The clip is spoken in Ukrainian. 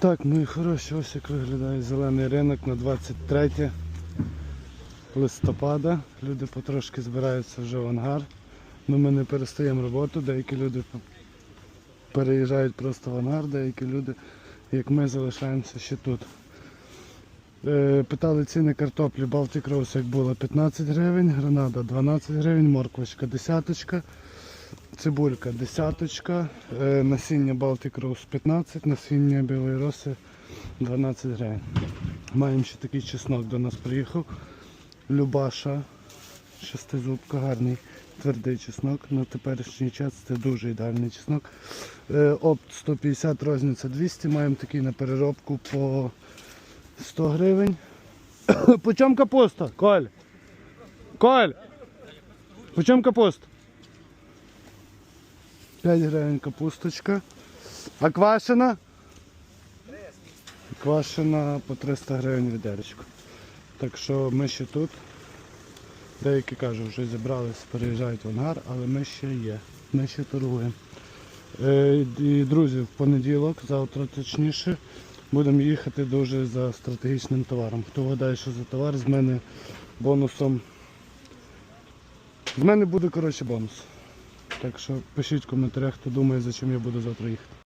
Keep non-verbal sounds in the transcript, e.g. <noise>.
Так, мої хороші, ось як виглядає зелений ринок на 23 листопада. Люди потрошки збираються вже в ангар. Ну, ми не перестаємо роботу, деякі люди переїжджають просто в ангар, деякі люди, як ми, залишаємося ще тут. Е, Питали ціни картоплі Baltic Rose, як було 15 гривень, гранада 12 гривень, морквочка десяточка, цибулька десяточка, е, насіння Baltic Rose 15, насіння білої роси 12 гривень. Маємо ще такий чеснок до нас приїхав. Любаша, шестизубка, гарний твердий чеснок. На теперішній час це дуже ідеальний чеснок. Е, Опт 150, розниця 200. Маємо такий на переробку по 100 гривень. <coughs> По чому капуста? Коль? Коль? По чому капуста? 5 гривень капусточка. А квашена? Квашена по 300 гривень відеречко. Так що ми ще тут. Деякі кажуть, вже зібрались, переїжджають в ангар, але ми ще є. Ми ще торгуємо. Е, і, друзі, в понеділок, завтра точніше, будемо їхати дуже за стратегічним товаром. Хто вгадає, що за товар, з мене бонусом. З мене буде коротше бонус. Так що пишіть в коментарях, хто думає, за чим я буду завтра їхати.